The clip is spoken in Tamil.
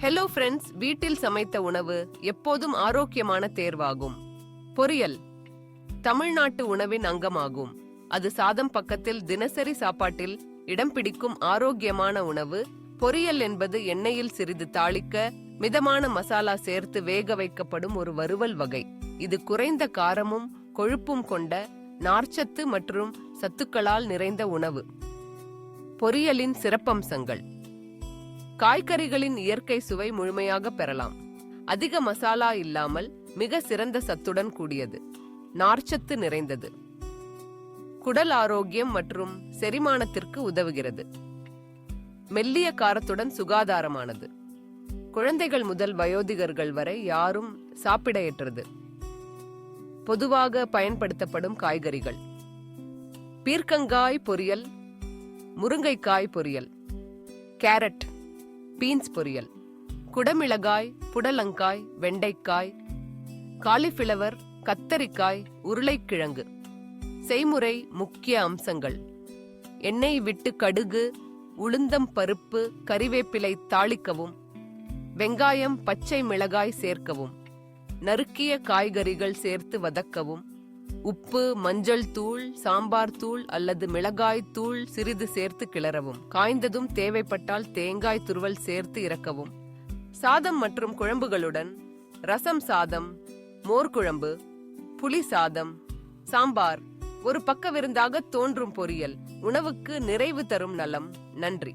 ஹலோ ஃப்ரெண்ட்ஸ் வீட்டில் சமைத்த உணவு எப்போதும் ஆரோக்கியமான தேர்வாகும். பொரியல். தமிழ்நாட்டு உணவின் அங்கமாகும். அது சாதம் பக்கத்தில் தினசரி சாப்பாட்டில் இடம் பிடிக்கும் ஆரோக்கியமான உணவு. பொரியல் என்பது எண்ணெயில் சிறிது தாளிக்க மிதமான மசாலா சேர்த்து வேக வைக்கப்படும் ஒரு வறுவல் வகை. இது குறைந்த காரமும் கொழுப்பும் கொண்ட நார்ச்சத்து மற்றும் சத்துக்களால் நிறைந்த உணவு. பொரியலின் சிறப்பம்சங்கள். காய்கறிகளின் இயற்கை சுவை முழுமையாக பெறலாம். அதிக மசாலா இல்லாமல் மிக சிறந்த சத்துடன் கூடியது. நார்ச்சத்து நிறைந்தது. குடல் ஆரோக்கியம் மற்றும் செரிமானத்திற்கு உதவுகிறது. மெல்லிய காரத்துடன் சுகாதாரமானது. குழந்தைகள் முதல் வயோதிகர்கள் வரை யாரும் சாப்பிட ஏற்றது பொதுவாக பயன்படுத்தப்படும் காய்கறிகள். பீர்க்கங்காய் பொரியல் முருங்கைக்காய் பொரியல் கேரட் பீன்ஸ் பொரியல். குடமிளகாய் புடலங்காய் வெண்டைக்காய் காலிஃபிளவர் கத்தரிக்காய் உருளைக்கிழங்கு. செய்முறை முக்கிய அம்சங்கள். எண்ணெய் விட்டு கடுகு உளுந்தம் பருப்பு கறிவேப்பிலை தாளிக்கவும். வெங்காயம் பச்சை மிளகாய் சேர்க்கவும். நறுக்கிய காய்கறிகள் சேர்த்து வதக்கவும். உப்பு மஞ்சள் தூள் சாம்பார் தூள் அல்லது மிளகாய் தூள் சிறிது சேர்த்து கிளறவும். காய்ந்ததும் தேவைப்பட்டால் தேங்காய் துருவல் சேர்த்து இறக்கவும். சாதம் மற்றும் குழம்புகளுடன் ரசம் சாதம் மோர் குழம்பு புளி சாதம் சாம்பார் ஒரு பக்க விருந்தாக தோன்றும் பொரியல். உணவுக்கு நிறைவு தரும் நலம். நன்றி.